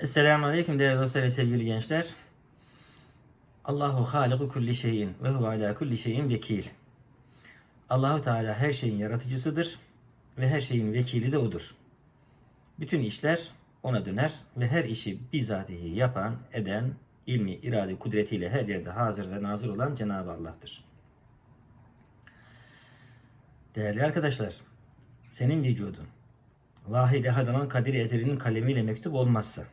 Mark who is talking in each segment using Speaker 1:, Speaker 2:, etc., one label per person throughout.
Speaker 1: Esselamu Aleyküm değerli dostlar ve sevgili gençler. Allahu haliku kulli şeyin ve huve ala kulli şeyin vekil. Allahu Teala her şeyin yaratıcısıdır ve her şeyin vekili de odur. Bütün işler ona döner ve her işi bizatihi yapan, eden, ilmi, irade, kudretiyle her yerde hazır ve nazır olan Cenab-ı Allah'tır. Değerli arkadaşlar, senin vücudun vahid ehad olan Kadir Ezeli'nin kalemiyle mektup olmazsa,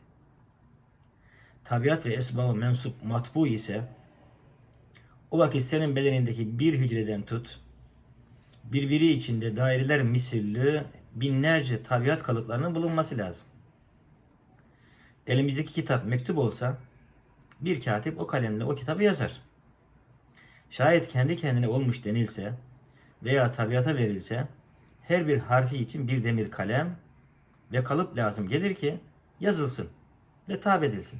Speaker 1: tabiat ve esbaba mensup matbu ise, o vakit senin bedenindeki bir hücreden tut, birbiri içinde daireler misilli binlerce tabiat kalıplarının bulunması lazım. Elimizdeki kitap mektup olsa, bir katip o kalemle o kitabı yazar. Şayet kendi kendine olmuş denilse veya tabiata verilse, her bir harfi için bir demir kalem ve kalıp lazım gelir ki yazılsın ve tab edilsin.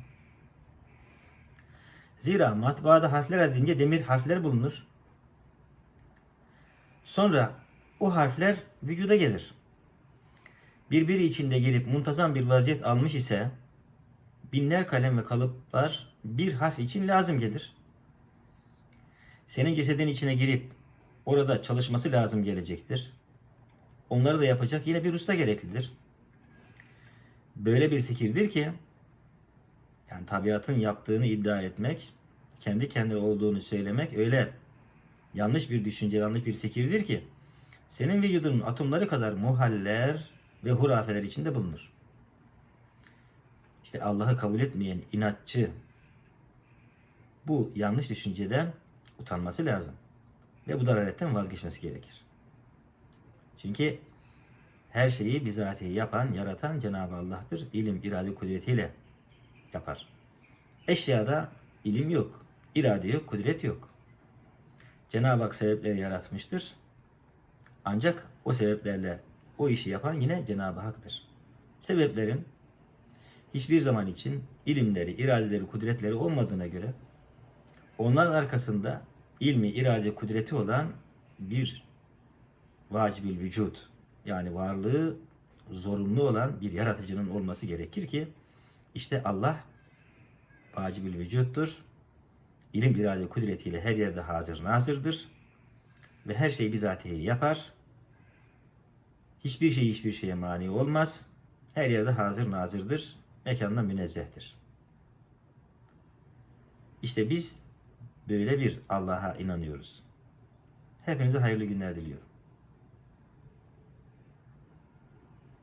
Speaker 1: Zira matbaada harfler adedince demir harfler bulunur. Sonra o harfler vücuda gelir. Birbiri içinde gelip muntazam bir vaziyet almış ise binler kalem ve kalıplar bir harf için lazım gelir. Senin cesedin içine girip orada çalışması lazım gelecektir. Onları da yapacak yine bir usta gereklidir. Böyle bir fikirdir ki yani tabiatın yaptığını iddia etmek, kendi kendine olduğunu söylemek öyle yanlış bir düşünce, yanlış bir fikirdir ki senin vücudunun atomları kadar muhaller ve hurafeler içinde bulunur. İşte Allah'ı kabul etmeyen inatçı bu yanlış düşünceden utanması lazım. Ve bu dalaletten vazgeçmesi gerekir. Çünkü her şeyi bizatihi yapan, yaratan Cenab-ı Allah'tır. İlim, irade, kudretiyle yapar. Eşyada ilim yok, irade yok, kudret yok. Cenab-ı Hak sebepleri yaratmıştır. Ancak o sebeplerle o işi yapan yine Cenab-ı Hak'tır. Sebeplerin hiçbir zaman için ilimleri, iradeleri, kudretleri olmadığına göre onların arkasında ilmi, irade, kudreti olan bir vacibül vücut yani varlığı zorunlu olan bir yaratıcının olması gerekir ki işte Allah vacibül vücuttur. İlim, irade, kudretiyle her yerde hazır nazırdır. Ve her şeyi bizatihi yapar. Hiçbir şey hiçbir şeye mani olmaz. Her yerde hazır nazırdır. Mekanına münezzehtir. İşte biz böyle bir Allah'a inanıyoruz. Hepinize hayırlı günler diliyorum.